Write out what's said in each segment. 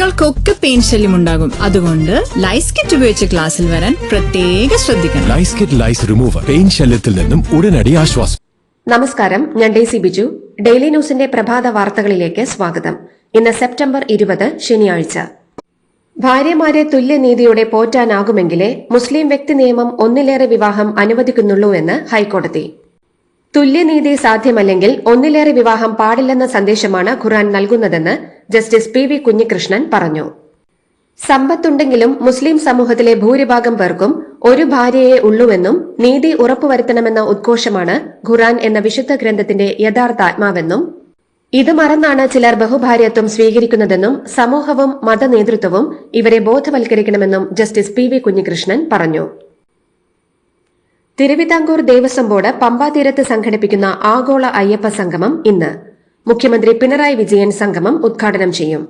കുട്ടികൾക്കൊക്കെ പെയിൻ ശല്യം ഉണ്ടാകും. അതുകൊണ്ട് ലൈസ് കിറ്റ് ഉപയോഗിച്ച് ക്ലാസ്സിൽ വരാൻ പ്രത്യേക ശ്രദ്ധിക്കണം. ലൈസ് കിറ്റ് ലൈസ് റിമൂവർ പെയിൻ ശല്യത്തിൽ നിന്നും ഉടനടി ആശ്വാസം. നമസ്കാരം ഞാൻ ഡേസി ബിജു. ഡെയിലി ന്യൂസിന്റെ പ്രഭാത വാർത്തകളിലേക്ക് സ്വാഗതം. ഇന്ന് സെപ്റ്റംബർ ഇരുപത് ശനിയാഴ്ച. ഭാര്യമാരെ തുല്യനീതിയോടെ പോറ്റാനാകുമെങ്കിലേ മുസ്ലിം വ്യക്തി നിയമം ഒന്നിലേറെ വിവാഹം അനുവദിക്കുന്നുള്ളൂ എന്ന് ഹൈക്കോടതി. തുല്യനീതി സാധ്യമല്ലെങ്കിൽ ഒന്നിലേറെ വിവാഹം പാടില്ലെന്ന സന്ദേശമാണ് ഖുറാൻ നൽകുന്നതെന്ന് ജസ്റ്റിസ് പി വി കുഞ്ഞികൃഷ്ണൻ പറഞ്ഞു. സമ്പത്തുണ്ടെങ്കിലും മുസ്ലിം സമൂഹത്തിലെ ഭൂരിഭാഗം പേർക്കും ഒരു ഭാര്യയെ ഉള്ളുവെന്നും നീതി ഉറപ്പുവരുത്തണമെന്ന ഉദ്ഘോഷമാണ് ഖുറാൻ എന്ന വിശുദ്ധ ഗ്രന്ഥത്തിന്റെ യഥാർത്ഥ ആത്മാവെന്നും ഇത് മറന്നാണ് ചിലർ ബഹുഭാര്യത്വം സ്വീകരിക്കുന്നതെന്നും സമൂഹവും മതനേതൃത്വവും ഇവരെ ബോധവൽക്കരിക്കണമെന്നും ജസ്റ്റിസ് പി വി കുഞ്ഞികൃഷ്ണൻ പറഞ്ഞു. തിരുവിതാംകൂർ ദേവസ്വം ബോർഡ് പമ്പാതീരത്ത് സംഘടിപ്പിക്കുന്ന ആഗോള അയ്യപ്പ സംഗമം ഇന്ന്. മുഖ്യമന്ത്രി പിണറായി വിജയൻ സംഗമം ഉദ്ഘാടനം ചെയ്യും.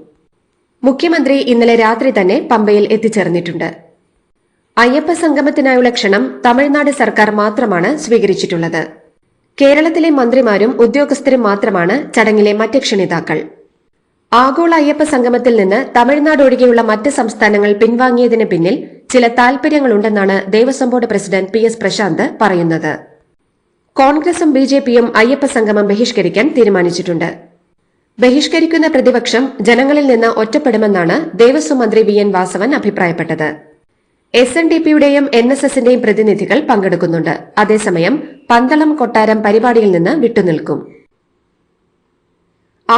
മുഖ്യമന്ത്രി ഇന്നലെ രാത്രി തന്നെ പമ്പയിൽ എത്തിച്ചേർന്നിട്ടുണ്ട്. അയ്യപ്പ സംഗമത്തിനായുള്ള ക്ഷണം തമിഴ്നാട് സർക്കാർ മാത്രമാണ് സ്വീകരിച്ചിട്ടുള്ളത്. കേരളത്തിലെ മന്ത്രിമാരും ഉദ്യോഗസ്ഥരും മാത്രമാണ് ചടങ്ങിലെ മറ്റ് ക്ഷണിതാക്കൾ. ആഗോള അയ്യപ്പ സംഗമത്തിൽ നിന്ന് തമിഴ്നാട് ഒഴികെയുള്ള മറ്റ് സംസ്ഥാനങ്ങൾ പിൻവാങ്ങിയതിന് പിന്നിൽ ചില താൽപര്യങ്ങളുണ്ടെന്നാണ് Devaswom board president P S Prashanth പറയുന്നത്. കോൺഗ്രസും ബി ജെ പിയും അയ്യപ്പ സംഗമം ബഹിഷ്കരിക്കാൻ തീരുമാനിച്ചിട്ടുണ്ട്. ബഹിഷ്കരിക്കുന്ന പ്രതിപക്ഷം ജനങ്ങളിൽ നിന്ന് ഒറ്റപ്പെടുമെന്നാണ് ദേവസ്വം മന്ത്രി വി എൻ വാസവൻ അഭിപ്രായപ്പെട്ടത്. എസ് എൻ ഡി പിയുടെയും എൻ എസ് എസിന്റെയും പ്രതിനിധികൾ പങ്കെടുക്കുന്നുണ്ട്. അതേസമയം പന്തളം കൊട്ടാരം പരിപാടിയിൽ നിന്ന് വിട്ടുനിൽക്കും.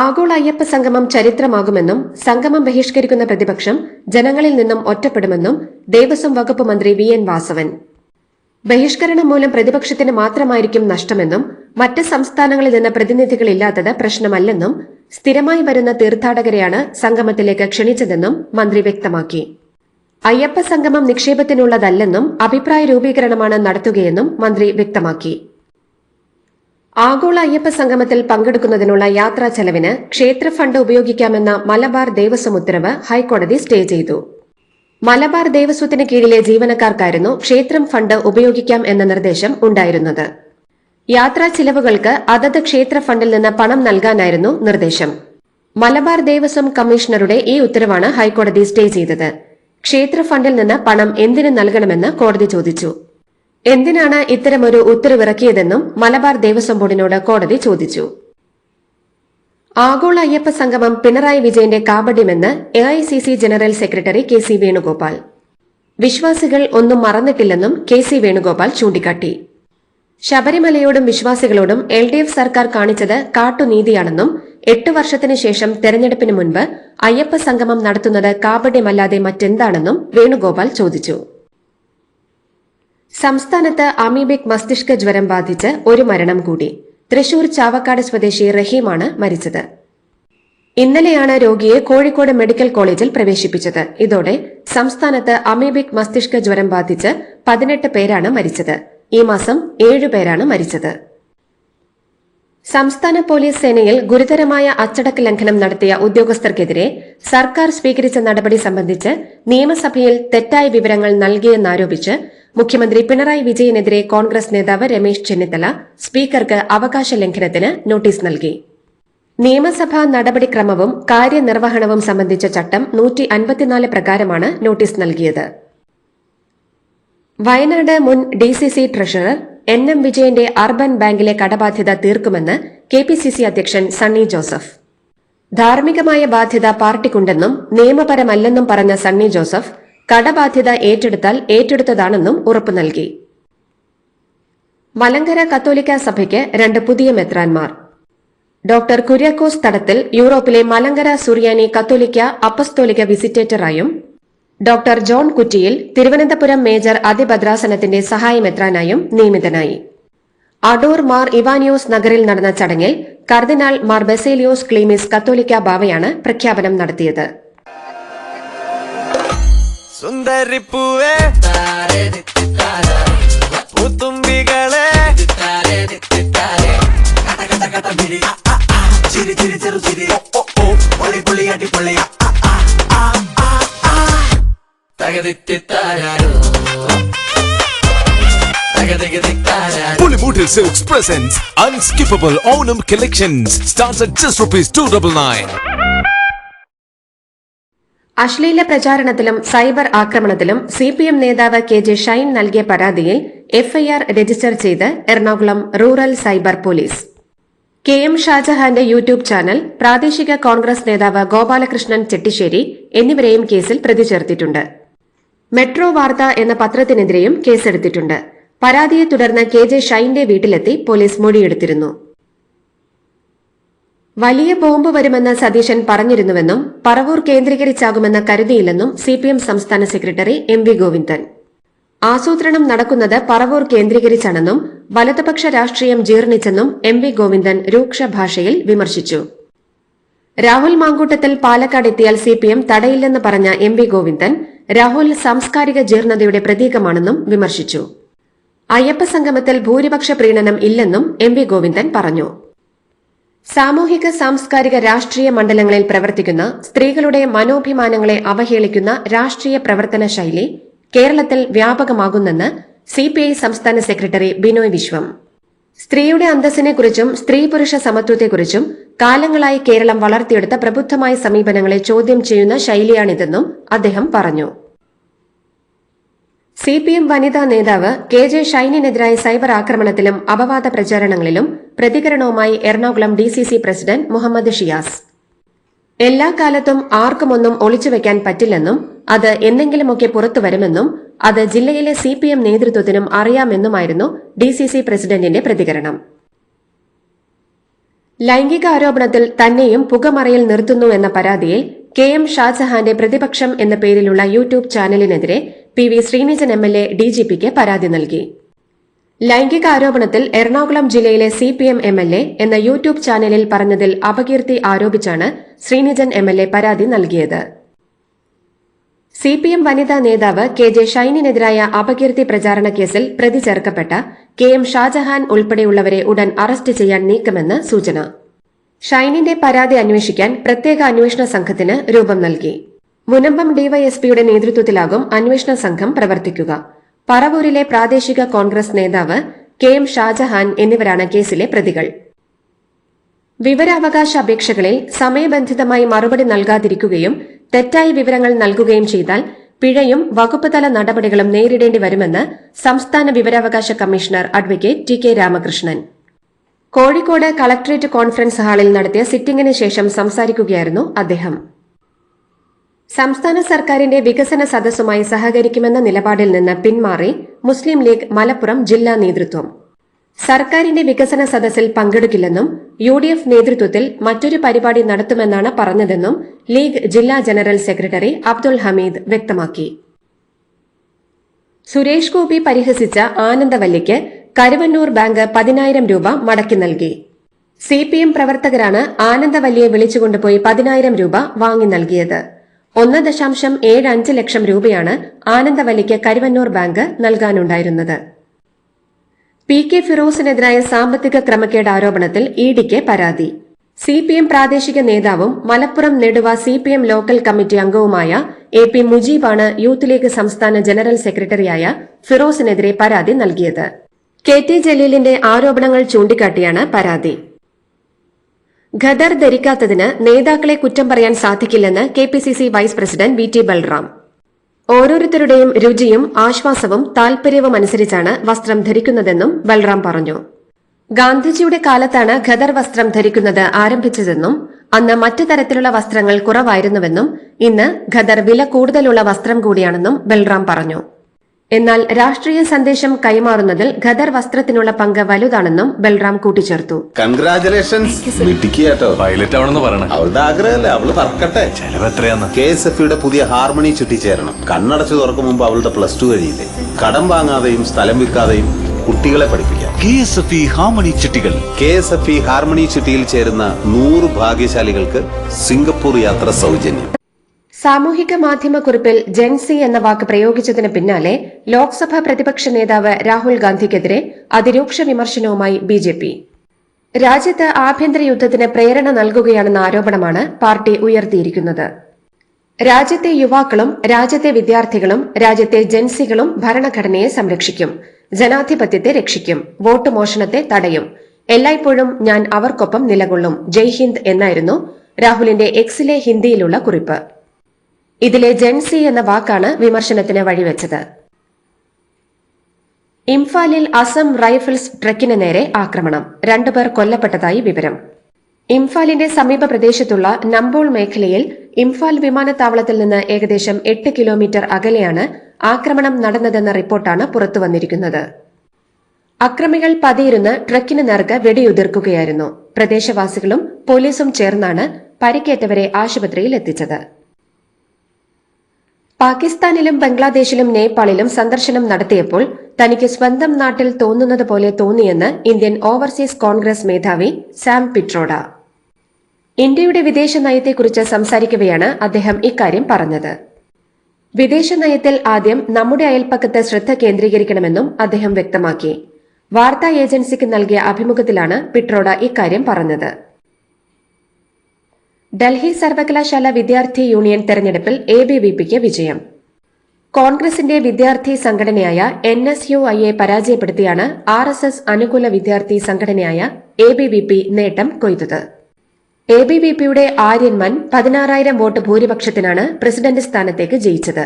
ആഗോള അയ്യപ്പ സംഗമം ചരിത്രമാകുമെന്നും സംഗമം ബഹിഷ്കരിക്കുന്ന പ്രതിപക്ഷം ജനങ്ങളിൽ നിന്നും ഒറ്റപ്പെടുമെന്നും ദേവസ്വം വകുപ്പ് മന്ത്രി വി എൻ വാസവൻ. ബഹിഷ്കരണം മൂലം പ്രതിപക്ഷത്തിന് മാത്രമായിരിക്കും നഷ്ടമെന്നും മറ്റ് സംസ്ഥാനങ്ങളിൽ നിന്ന് പ്രതിനിധികളില്ലാത്തത് പ്രശ്നമല്ലെന്നും സ്ഥിരമായി വരുന്ന തീർത്ഥാടകരെയാണ് സംഗമത്തിലേക്ക് ക്ഷണിച്ചതെന്നും മന്ത്രി വ്യക്തമാക്കി. അയ്യപ്പ സംഗമം നിക്ഷേപത്തിനുള്ളതല്ലെന്നും അഭിപ്രായ രൂപീകരണമാണ് നടത്തുകയെന്നും മന്ത്രി വ്യക്തമാക്കി. ആഗോള അയ്യപ്പ സംഗമത്തിൽ പങ്കെടുക്കുന്നതിനുള്ള യാത്രാ ചെലവിന് ക്ഷേത്ര ഫണ്ട് ഉപയോഗിക്കാമെന്ന മലബാർ ദേവസ്വം ഉത്തരവ് ഹൈക്കോടതി സ്റ്റേ ചെയ്തു. മലബാർ ദേവസ്വത്തിന് കീഴിലെ ജീവനക്കാർക്കായിരുന്നു ക്ഷേത്രം ഫണ്ട് ഉപയോഗിക്കാം എന്ന നിർദ്ദേശം ഉണ്ടായിരുന്നത്. യാത്രാ ചിലവുകൾക്ക് അതത് ക്ഷേത്ര ഫണ്ടിൽ നിന്ന് പണം നൽകാനായിരുന്നു നിർദ്ദേശം. മലബാർ ദേവസ്വം കമ്മീഷണറുടെ ഈ ഉത്തരവാണ് ഹൈക്കോടതി സ്റ്റേ ചെയ്തത്. ക്ഷേത്ര ഫണ്ടിൽ നിന്ന് പണം എന്തിനു നൽകണമെന്ന് കോടതി ചോദിച്ചു. എന്തിനാണ് ഇത്തരമൊരു ഉത്തരവിറക്കിയതെന്നും മലബാർ ദേവസ്വം ബോർഡിനോട് കോടതി ചോദിച്ചു. ആഗോള അയ്യപ്പ സംഗമം പിണറായി വിജയന്റെ കാപട്യമെന്ന് A I C C general secretary K C Venugopal. വിശ്വാസികൾ ഒന്നും മറന്നിട്ടില്ലെന്നും കെ സി വേണുഗോപാൽ ചൂണ്ടിക്കാട്ടി. ശബരിമലയോടും വിശ്വാസികളോടും എൽ ഡി എഫ് സർക്കാർ കാണിച്ചത് കാട്ടുനീതിയാണെന്നും എട്ട് വർഷത്തിനു ശേഷം തെരഞ്ഞെടുപ്പിന് മുൻപ് അയ്യപ്പ സംഗമം നടത്തുന്നത് കാപട്യമല്ലാതെ മറ്റെന്താണെന്നും വേണുഗോപാൽ ചോദിച്ചു. സംസ്ഥാനത്ത് അമീബിക് മസ്തിഷ്ക ജ്വരം ബാധിച്ച് ഒരു മരണം കൂടി. തൃശൂർ ചാവക്കാട് സ്വദേശി റഹീമാണ് മരിച്ചത്. ഇന്നലെയാണ് രോഗിയെ കോഴിക്കോട് മെഡിക്കൽ കോളേജിൽ പ്രവേശിപ്പിച്ചത്. ഇതോടെ സംസ്ഥാനത്ത് അമീബിക് മസ്തിഷ്ക ജ്വരം ബാധിച്ച് പതിനെട്ട് പേരാണ് മരിച്ചത്. ഈ മാസം ഏഴുപേരാണ് മരിച്ചത്. സംസ്ഥാന പോലീസ് സേനയിൽ ഗുരുതരമായ അച്ചടക്ക ലംഘനം നടത്തിയ ഉദ്യോഗസ്ഥർക്കെതിരെ സർക്കാർ സ്വീകരിച്ച നടപടി സംബന്ധിച്ച് നിയമസഭയിൽ തെറ്റായ വിവരങ്ങൾ നൽകിയെന്നാരോപിച്ച് മുഖ്യമന്ത്രി പിണറായി വിജയനെതിരെ കോൺഗ്രസ് നേതാവ് രമേശ് ചെന്നിത്തല സ്പീക്കർക്ക് അവകാശ ലംഘനത്തിന് നോട്ടീസ് നൽകി. നിയമസഭാ നടപടിക്രമവും കാര്യനിർവഹണവും സംബന്ധിച്ച ചട്ടം നൂറ്റി അൻപത്തിനാല് പ്രകാരമാണ് നോട്ടീസ് നൽകിയത്. വയനാട് മുൻ ഡിസിസി ട്രഷറർ എൻ എം വിജയന്റെ അർബൻ ബാങ്കിലെ കടബാധ്യത തീർക്കുമെന്ന് കെ പി സി സി അധ്യക്ഷൻ സണ്ണി ജോസഫ്. ധാർമ്മികമായ ബാധ്യത പാർട്ടിക്കുണ്ടെന്നും നിയമപരമല്ലെന്നും പറഞ്ഞ സണ്ണി ജോസഫ് കടബാധ്യത ഏറ്റെടുത്താൽ ഏറ്റെടുത്തതാണെന്നും ഉറപ്പു നൽകി. മലങ്കര കത്തോലിക്ക സഭയ്ക്ക് രണ്ട് പുതിയ മെത്രാൻമാർ ഡോക്ടർ കുര്യാക്കോസ് തടത്തിൽ യൂറോപ്പിലെ മലങ്കര സുറിയാനി കത്തോലിക്ക അപ്പസ്തോലിക വിസിറ്റേറ്ററായും doctor John Kuttiyil Thiruvananthapuram major അതിഭദ്രാസനത്തിന്റെ സഹായമെത്രാനായും നിയമിതനായി അടൂർ മാർ ഇവാനിയോസ് നഗറിൽ നടന്ന ചടങ്ങിൽ കർദിനാൾ മാർ ബെസേലിയോസ് ക്ലീമിസ് കത്തോലിക്ക ബാവയാണ് പ്രഖ്യാപനം നടത്തിയത് ചിരി ചിരി ചെറു ചിരി ഒളി പുളി അടിപൊളിയാ Pulimutil Silks presents Unskippable Onam Collections. Starts at just rupees 299. അശ്ലീല പ്രചാരണത്തിലും സൈബർ ആക്രമണത്തിലും സി പി എം നേതാവ് കെ ജെ ഷൈൻ നൽകിയ പരാതിയിൽ എഫ്ഐആർ രജിസ്റ്റർ ചെയ്ത് Ernakulam rural cyber police K M ഷാജഹാന്റെ YouTube channel പ്രാദേശിക കോൺഗ്രസ് നേതാവ് ഗോപാലകൃഷ്ണൻ ചെട്ടിശ്ശേരി എന്നിവരെയും കേസിൽ പ്രതി ചേർത്തിട്ടുണ്ട് മെട്രോ വാർത്ത എന്ന പത്രത്തിനെതിരെയും കേസെടുത്തിട്ടുണ്ട്. പരാതിയെ തുടർന്ന് കെ ജെ ഷൈന്റെ വീട്ടിലെത്തി പോലീസ് മൊഴിയെടുത്തിരുന്നു. വലിയ ബോംബ് വരുമെന്ന് സതീശൻ പറഞ്ഞിരുന്നുവെന്നും പറവൂർ കേന്ദ്രീകരിച്ചാകുമെന്ന് കരുതിയില്ലെന്നും സിപിഎം സംസ്ഥാന സെക്രട്ടറി എം വി ഗോവിന്ദൻ. ആസൂത്രണം നടക്കുന്നത് പറവൂർ കേന്ദ്രീകരിച്ചാണെന്നും വലതുപക്ഷ രാഷ്ട്രീയം ജീർണിച്ചെന്നും എം വി ഗോവിന്ദൻ രൂക്ഷ ഭാഷയിൽ വിമർശിച്ചു. രാഹുൽ മാങ്കൂട്ടത്തിൽ പാലക്കാട് എത്തിയാൽ സിപിഎം തടയില്ലെന്ന് പറഞ്ഞ എം വി ഗോവിന്ദൻ രാഹുൽ സാംസ്കാരിക ജീർണതയുടെ പ്രതീകമാണെന്നും വിമർശിച്ചു. അയ്യപ്പ സംഗമത്തിൽ ഭൂരിപക്ഷ പ്രീണനം ഇല്ലെന്നും എം വി ഗോവിന്ദൻ പറഞ്ഞു. സാമൂഹിക സാംസ്കാരിക രാഷ്ട്രീയ മണ്ഡലങ്ങളിൽ പ്രവർത്തിക്കുന്ന സ്ത്രീകളുടെ മനോഭിമാനങ്ങളെ അവഹേളിക്കുന്ന രാഷ്ട്രീയ പ്രവർത്തന ശൈലി കേരളത്തിൽ വ്യാപകമാകുന്നെന്ന് സിപിഐ സംസ്ഥാന സെക്രട്ടറി ബിനോയ് വിശ്വം. സ്ത്രീയുടെ അന്തസ്സിനെക്കുറിച്ചും സ്ത്രീ പുരുഷ സമത്വത്തെക്കുറിച്ചും കാലങ്ങളായി കേരളം വളർത്തിയെടുത്ത പ്രബുദ്ധമായ സമീപനങ്ങളെ ചോദ്യം ചെയ്യുന്ന ശൈലിയാണിതെന്നും അദ്ദേഹം പറഞ്ഞു. സി പി എം വനിതാ നേതാവ് കെ ജെ ഷൈനിനെതിരായ സൈബർ ആക്രമണത്തിലും അപവാദ പ്രചാരണങ്ങളിലും പ്രതികരണവുമായി Ernakulam D C C president Muhammad Shiyas. എല്ലാ കാലത്തും ആർക്കുമൊന്നും ഒളിച്ചുവെക്കാൻ പറ്റില്ലെന്നും അത് എന്തെങ്കിലുമൊക്കെ പുറത്തുവരുമെന്നും അത് ജില്ലയിലെ സി പി എം നേതൃത്വത്തിനും അറിയാമെന്നുമായിരുന്നു ഡി സി സി പ്രസിഡന്റിന്റെ പ്രതികരണം. ലൈംഗിക ആരോപണത്തിൽ തന്നെയും പുകമറയിൽ നിർത്തുന്നു എന്ന പരാതിയിൽ കെ എം ഷാജഹാന്റെ പ്രതിപക്ഷം എന്ന പേരിലുള്ള YouTube ചാനലിനെതിരെ P V Sreenijan M L A D G പിക്ക് പരാതി നൽകി. ലൈംഗിക ആരോപണത്തിൽ എറണാകുളം ജില്ലയിലെ C P M M L A എന്ന യൂട്യൂബ് ചാനലിൽ പറഞ്ഞതിൽ അപകീർത്തി ആരോപിച്ചാണ് ശ്രീനിജൻ എം എൽ എ പരാതി നൽകിയത്. സി പി എം വനിതാ നേതാവ് കെ ജെ ഷൈനിനെതിരായ അപകീർത്തി പ്രചാരണ കേസിൽ പ്രതി ചേർക്കപ്പെട്ട കെ എം ഷാജഹാൻ ഉൾപ്പെടെയുള്ളവരെ ഉടൻ അറസ്റ്റ് ചെയ്യാൻ നീക്കമെന്ന് സൂചന. ഷൈനിന്റെ പരാതി അന്വേഷിക്കാൻ പ്രത്യേക അന്വേഷണ സംഘത്തിന് രൂപം നൽകി. മുനമ്പം ഡിവൈഎസ്പിയുടെ നേതൃത്വത്തിലാകും അന്വേഷണ സംഘം പ്രവർത്തിക്കുക. പറവൂരിലെ പ്രാദേശിക കോൺഗ്രസ് നേതാവ് കെ എം ഷാജഹാൻ എന്നിവരാണ് കേസിലെ പ്രതികൾ. വിവരാവകാശ അപേക്ഷകളിൽ സമയബന്ധിതമായി മറുപടി നൽകാതിരിക്കുകയും തെറ്റായ വിവരങ്ങൾ നൽകുകയും ചെയ്താൽ പിഴയും വകുപ്പ് തല നടപടികളും നേരിടേണ്ടി വരുമെന്ന് സംസ്ഥാന വിവരാവകാശ commissioner advocate T K Ramakrishnan. Kozhikode collectorate conference ഹാളിൽ നടത്തിയ സിറ്റിംഗിന് ശേഷം സംസാരിക്കുകയായിരുന്നു അദ്ദേഹം. സംസ്ഥാന സർക്കാരിന്റെ വികസന സദസ്സുമായി സഹകരിക്കുമെന്ന നിലപാടിൽ നിന്ന് പിന്മാറി മുസ്ലിം ലീഗ് മലപ്പുറം ജില്ലാ നേതൃത്വം. സർക്കാരിന്റെ വികസന സദസ്സിൽ പങ്കെടുക്കില്ലെന്നും യു ഡി എഫ് നേതൃത്വത്തിൽ മറ്റൊരു പരിപാടി നടത്തുമെന്നാണ് പറഞ്ഞതെന്നും ലീഗ് ജില്ലാ ജനറൽ സെക്രട്ടറി അബ്ദുൽ ഹമീദ് വ്യക്തമാക്കി. സുരേഷ് ഗോപി പരിഹസിച്ച ആനന്ദവല്ലിക്ക് കരുവന്നൂർ ബാങ്ക് പതിനായിരം രൂപ മടക്കി നൽകി. സി പി എം പ്രവർത്തകരാണ് ആനന്ദവല്ലിയെ വിളിച്ചുകൊണ്ടുപോയി പതിനായിരം രൂപ വാങ്ങി നൽകിയത്. ഒന്ന് ദശാംശം ഏഴ് അഞ്ച് ലക്ഷം രൂപയാണ് ആനന്ദവല്ലിക്ക് കരുവന്നൂർ ബാങ്ക് നൽകാനുണ്ടായിരുന്നത്. പി കെ ഫിറോസിനെതിരായ സാമ്പത്തിക ക്രമക്കേട് ആരോപണത്തിൽ ഇഡിക്ക് പരാതി. സി പി എം പ്രാദേശിക നേതാവും Malappuram Neduva C P M local committee അംഗവുമായ എ പി മുജീബാണ് യൂത്ത് ലീഗ് സംസ്ഥാന ജനറൽ സെക്രട്ടറിയായ ഫിറോസിനെതിരെ പരാതി നൽകിയത്. കെ ടി ജലീലിന്റെ ആരോപണങ്ങൾ ചൂണ്ടിക്കാട്ടിയാണ് പരാതി. ഖദർ ധരിക്കാത്തതിന് നേതാക്കളെ കുറ്റം പറയാൻ സാധിക്കില്ലെന്ന് K P C C vice president V T Balram. ഓരോരുത്തരുടെയും രുചിയും ആശ്വാസവും താൽപര്യവും അനുസരിച്ചാണ് വസ്ത്രം ധരിക്കുന്നതെന്നും ബൽറാം പറഞ്ഞു. ഗാന്ധിജിയുടെ കാലത്താണ് ഖദർ വസ്ത്രം ധരിക്കുന്നത് ആരംഭിച്ചതെന്നും അന്ന് മറ്റു തരത്തിലുള്ള വസ്ത്രങ്ങൾ കുറവായിരുന്നുവെന്നും ഇന്ന് ഖദർ വില കൂടുതലുള്ള വസ്ത്രം കൂടിയാണെന്നും ബൽറാം പറഞ്ഞു. എന്നാൽ രാഷ്ട്രീയ സന്ദേശം കൈമാറുന്നതിൽ ഖദർ വസ്ത്രത്തിനുള്ള പങ്ക് വലുതാണെന്നും ബൽറാം കൂട്ടിച്ചേർത്തു. കൺഗ്രാചുലേഷൻസ് പൈലറ്റ് ആവണമെന്ന് പറയണം. അവളുടെ ആഗ്രഹമല്ലേ? അവൾ പറക്കട്ടെ ചെലവ് എത്രയാന്ന്? കെ എസ് എഫ് യുടെ പുതിയ ഹാർമണി ചുറ്റിച്ചേരണം. കണ്ണടച്ചു തുറക്കും മുമ്പ് അവളുടെ പ്ലസ് ടു കഴിയില്ലേ കടം വാങ്ങാതെയും സ്ഥലം വിൽക്കാതെയും കുട്ടികളെ പഠിപ്പിക്കാം. K S F E harmony ചിട്ടികൾ K S F E harmony ചിട്ടിയിൽ ചേരുന്ന നൂറ് ഭാഗ്യശാലികൾക്ക് സിംഗപ്പൂർ യാത്ര സൗജന്യം. സാമൂഹിക മാധ്യമ കുറിപ്പിൽ ജെൻസി എന്ന വാക്ക് പ്രയോഗിച്ചതിന് പിന്നാലെ ലോക്സഭാ പ്രതിപക്ഷ നേതാവ് രാഹുൽ ഗാന്ധിക്കെതിരെ അതിരൂക്ഷ വിമർശനവുമായി ബി ജെ പി. രാജ്യത്ത് ആഭ്യന്തര യുദ്ധത്തിന് പ്രേരണ നൽകുകയാണെന്ന ആരോപണമാണ് പാർട്ടി ഉയർത്തിയിരിക്കുന്നത്. രാജ്യത്തെ യുവാക്കളും രാജ്യത്തെ വിദ്യാർത്ഥികളും രാജ്യത്തെ ജൻസികളും ഭരണഘടനയെ സംരക്ഷിക്കും ജനാധിപത്യത്തെ രക്ഷിക്കും വോട്ട് മോഷണത്തെ തടയും. എല്ലായ്പ്പോഴും ഞാൻ അവർക്കൊപ്പം നിലകൊള്ളും. ജയ് ഹിന്ദ് എന്നായിരുന്നു രാഹുലിന്റെ എക്സിലെ ഹിന്ദിയിലുള്ള കുറിപ്പ്. ഇതിലെ ജൻസി എന്ന വാക്കാണ് വിമർശനത്തിന് വഴിവെച്ചത്. ഇംഫാലിൽ അസം റൈഫിൾസ് ട്രക്കിന് നേരെ ആക്രമണം. രണ്ടുപേർ കൊല്ലപ്പെട്ടതായി വിവരം. ഇംഫാലിന്റെ സമീപ പ്രദേശത്തുള്ള നമ്പോൾ മേഖലയിൽ ഇംഫാൽ വിമാനത്താവളത്തിൽ നിന്ന് ഏകദേശം എട്ട് കിലോമീറ്റർ അകലെയാണ് ആക്രമണം നടന്നതെന്ന റിപ്പോർട്ടാണ് പുറത്തുവന്നിരിക്കുന്നത്. അക്രമികൾ പതിയിരുന്ന് ട്രക്കിന് നേർക്ക് വെടിയുതിർക്കുകയായിരുന്നു. പ്രദേശവാസികളും പോലീസും ചേർന്നാണ് പരിക്കേറ്റവരെ ആശുപത്രിയിൽ എത്തിച്ചത്. പാകിസ്ഥാനിലും ബംഗ്ലാദേശിലും നേപ്പാളിലും സന്ദർശനം നടത്തിയപ്പോൾ തനിക്ക് സ്വന്തം നാട്ടിൽ തോന്നുന്നത് പോലെ തോന്നിയെന്ന് ഇന്ത്യൻ ഓവർസീസ് കോൺഗ്രസ് മേധാവി സാം പിട്രോഡ. ഇന്ത്യയുടെ വിദേശ നയത്തെക്കുറിച്ച് സംസാരിക്കവെയാണ് അദ്ദേഹം ഇക്കാര്യം പറഞ്ഞത്. വിദേശ നയത്തിൽ ആദ്യം നമ്മുടെ അയൽപ്പക്കത്ത് ശ്രദ്ധ കേന്ദ്രീകരിക്കണമെന്നും അദ്ദേഹം വ്യക്തമാക്കി. വാർത്താ ഏജൻസിക്ക് നൽകിയ അഭിമുഖത്തിലാണ് പിട്രോഡ ഇക്കാര്യം പറഞ്ഞത്. ഡൽഹി സർവകലാശാല വിദ്യാർത്ഥി യൂണിയൻ തെരഞ്ഞെടുപ്പിൽ എ ബി വി പിക്ക് വിജയം. കോൺഗ്രസിന്റെ വിദ്യാർത്ഥി സംഘടനയായ എൻ എസ് യു ഐയെ പരാജയപ്പെടുത്തിയാണ് ആർ എസ് എസ് അനുകൂല വിദ്യാർത്ഥി സംഘടനയായ എ ബി വി പി നേട്ടം കൊയ്തത്. എ ബി വി പിയുടെ ആര്യന്മൻ പതിനാറായിരം വോട്ട് ഭൂരിപക്ഷത്തിനാണ് പ്രസിഡന്റ് സ്ഥാനത്തേക്ക് ജയിച്ചത്.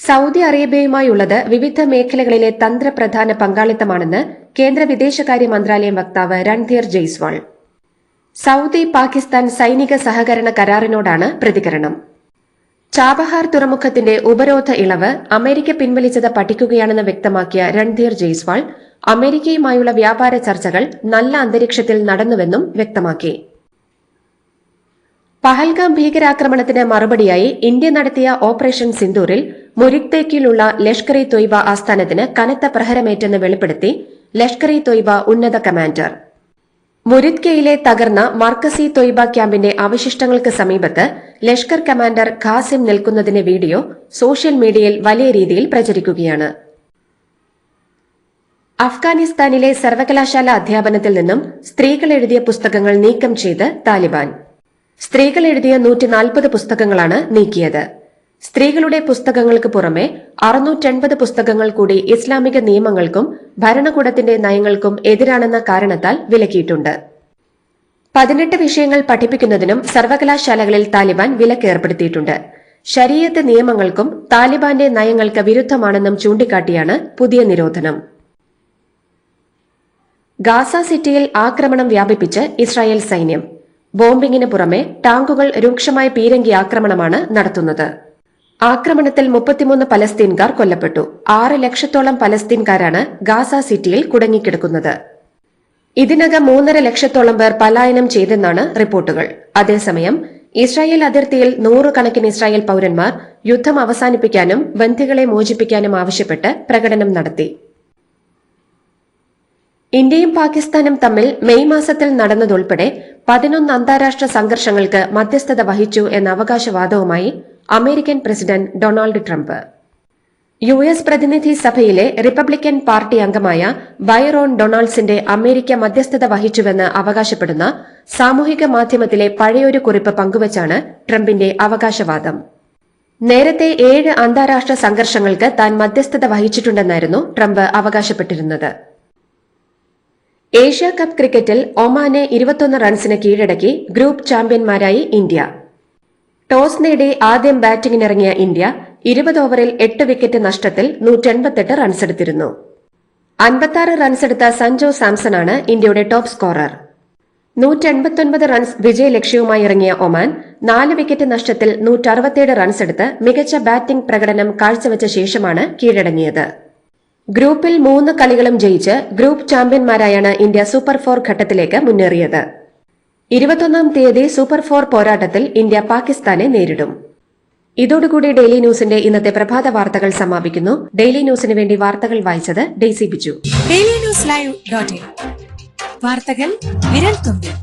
സൗദി അറേബ്യയുമായുള്ളത് വിവിധ മേഖലകളിലെ തന്ത്രപ്രധാന പങ്കാളിത്തമാണെന്ന് കേന്ദ്ര വിദേശകാര്യ മന്ത്രാലയം വക്താവ് രൺധീർ ജയ്സ്വാൾ. സൗദി പാകിസ്ഥാൻ സൈനിക സഹകരണ കരാറിനോടാണ് പ്രതികരണം. ചാബഹാർ തുറമുഖത്തിന്റെ ഉപരോധ ഇളവ് അമേരിക്ക പിൻവലിച്ചത് പഠിക്കുകയാണെന്ന് വ്യക്തമാക്കിയ രൺധീർ ജയ്സ്വാൾ അമേരിക്കയുമായുള്ള വ്യാപാര ചർച്ചകൾ നല്ല അന്തരീക്ഷത്തിൽ നടന്നുവെന്നും വ്യക്തമാക്കി. പഹൽഗാം ഭീകരാക്രമണത്തിന് മറുപടിയായി ഇന്ത്യ നടത്തിയ ഓപ്പറേഷൻ സിന്ദൂറിൽ മുരിക്തേക്കിലുള്ള ലഷ്കർ ഇ തൊയ്ബ ആസ്ഥാനത്തിന് കനത്ത പ്രഹരമേറ്റെന്ന് വെളിപ്പെടുത്തി ലഷ്കർ ഇ തൊയ്ബ ഉന്നത കമാൻഡർ. മുരിദ്കയിലെ തകർന്ന മർക്കസി തൊയ്ബ ക്യാമ്പിന്റെ അവശിഷ്ടങ്ങൾക്ക് സമീപത്ത് ലഷ്കർ കമാൻഡർ ഖാസിം നിൽക്കുന്നതിന്റെ വീഡിയോ സോഷ്യൽ മീഡിയയിൽ വലിയ രീതിയിൽ പ്രചരിക്കുകയാണ്. അഫ്ഗാനിസ്ഥാനിലെ സർവകലാശാല അധ്യാപനത്തിൽ നിന്നും സ്ത്രീകൾ എഴുതിയ പുസ്തകങ്ങൾ നീക്കം ചെയ്ത് താലിബാൻ. സ്ത്രീകൾ എഴുതിയ നൂറ്റി നാൽപ്പത് പുസ്തകങ്ങളാണ് നീക്കിയത്. സ്ത്രീകളുടെ പുസ്തകങ്ങൾക്ക് പുറമെ അറുന്നൂറ്റൻപത് പുസ്തകങ്ങൾ കൂടി ഇസ്ലാമിക നിയമങ്ങൾക്കും ഭരണകൂടത്തിന്റെ നയങ്ങൾക്കും എതിരാണെന്ന കാരണത്താൽ വിലക്കിയിട്ടുണ്ട്. പതിനെട്ട് വിഷയങ്ങൾ പഠിപ്പിക്കുന്നതിനും സർവകലാശാലകളിൽ താലിബാൻ വിലക്കേർപ്പെടുത്തിയിട്ടുണ്ട്. ശരീഅത്ത് നിയമങ്ങൾക്കും താലിബാന്റെ നയങ്ങൾക്ക് വിരുദ്ധമാണെന്നും ചൂണ്ടിക്കാട്ടിയാണ് പുതിയ നിരോധനം. ഗാസ സിറ്റിയിൽ ആക്രമണം വ്യാപിപ്പിച്ച് ഇസ്രായേൽ സൈന്യം. ബോംബിങ്ങിന് പുറമെ ടാങ്കുകൾ രൂക്ഷമായ പീരങ്കി ആക്രമണമാണ് നടത്തുന്നത്. ആക്രമണത്തിൽ മുപ്പത്തിമൂന്ന് പലസ്തീൻകാർ കൊല്ലപ്പെട്ടു. ആറ് ലക്ഷത്തോളം പലസ്തീൻകാരാണ് ഗാസ സിറ്റിയിൽ കുടുങ്ങിക്കിടക്കുന്നത്. ഇതിനകം മൂന്നര ലക്ഷത്തോളം പേർ പലായനം ചെയ്തെന്നാണ് റിപ്പോർട്ടുകൾ. അതേസമയം ഇസ്രായേൽ അതിർത്തിയിൽ നൂറുകണക്കിന് ഇസ്രായേൽ പൌരന്മാർ യുദ്ധം അവസാനിപ്പിക്കാനും ബന്ധികളെ മോചിപ്പിക്കാനും ആവശ്യപ്പെട്ട് പ്രകടനം നടത്തി. ഇന്ത്യയും പാകിസ്ഥാനും തമ്മിൽ മെയ് മാസത്തിൽ നടന്നതുൾപ്പെടെ പതിനൊന്ന് അന്താരാഷ്ട്ര സംഘർഷങ്ങൾക്ക് മധ്യസ്ഥത വഹിച്ചു എന്ന അവകാശവാദവുമായി American president Donald Trump. U S പ്രതിനിധി സഭയിലെ റിപ്പബ്ലിക്കൻ പാർട്ടി അംഗമായ ബൈറോൺ ഡൊണാൾഡ്സിന്റെ അമേരിക്ക മധ്യസ്ഥത വഹിച്ചുവെന്ന് അവകാശപ്പെടുന്ന സാമൂഹിക മാധ്യമത്തിലെ പഴയൊരു കുറിപ്പ് പങ്കുവച്ചാണ് ട്രംപിന്റെ അവകാശവാദം. നേരത്തെ ഏഴ് അന്താരാഷ്ട്ര സംഘർഷങ്ങൾക്ക് താൻ മധ്യസ്ഥത വഹിച്ചിട്ടുണ്ടെന്നായിരുന്നു ട്രംപ് അവകാശപ്പെട്ടിരുന്നത്. ഏഷ്യ കപ്പ് ക്രിക്കറ്റിൽ ഒമാനെ ഇരുപത്തൊന്ന് റൺസിന് കീഴടക്കി ഗ്രൂപ്പ് ചാമ്പ്യന്മാരായി ഇന്ത്യ. ടോസ് നേടി ആദ്യം ബാറ്റിംഗിനിറങ്ങിയ ഇന്ത്യ ഇരുപത് ഓവറിൽ എട്ട് വിക്കറ്റ് നഷ്ടത്തിൽ നൂറ്റെൺപത്തെട്ട് റൺസെടുത്തിരുന്നു അൻപത്താറ് റൺസെടുത്ത സഞ്ജു സാംസണാണ് ഇന്ത്യയുടെ ടോപ്പ് സ്കോറർ നൂറ്റെൺപത്തൊൻപത് റൺസ് വിജയ ലക്ഷ്യവുമായി ഇറങ്ങിയ ഒമാൻ നാല് വിക്കറ്റ് നഷ്ടത്തിൽ നൂറ്ററുപത്തിയേഴ് റൺസെടുത്ത് മികച്ച ബാറ്റിംഗ് പ്രകടനം കാഴ്ചവെച്ച ശേഷമാണ് കീഴടങ്ങിയത്. ഗ്രൂപ്പിൽ മൂന്ന് കളികളും ജയിച്ച് ഗ്രൂപ്പ് ചാമ്പ്യന്മാരായാണ് ഇന്ത്യ സൂപ്പർ ഫോർ ഘട്ടത്തിലേക്ക് മുന്നേറിയത്. ഇരുപത്തൊന്നാം തീയതി സൂപ്പർ ഫോർ പോരാട്ടത്തിൽ ഇന്ത്യ പാകിസ്ഥാനെ നേരിടും. ഇതോടുകൂടി ഡെയിലി ന്യൂസിന്റെ ഇന്നത്തെ പ്രഭാത വാർത്തകൾ സമാപിക്കുന്നു. ഡെയിലി ന്യൂസിന് വേണ്ടി വാർത്തകൾ വായിച്ചത് Daisy Biju. Daily news live വാർത്തകൾ വിരൽ തുമ്പിൽ.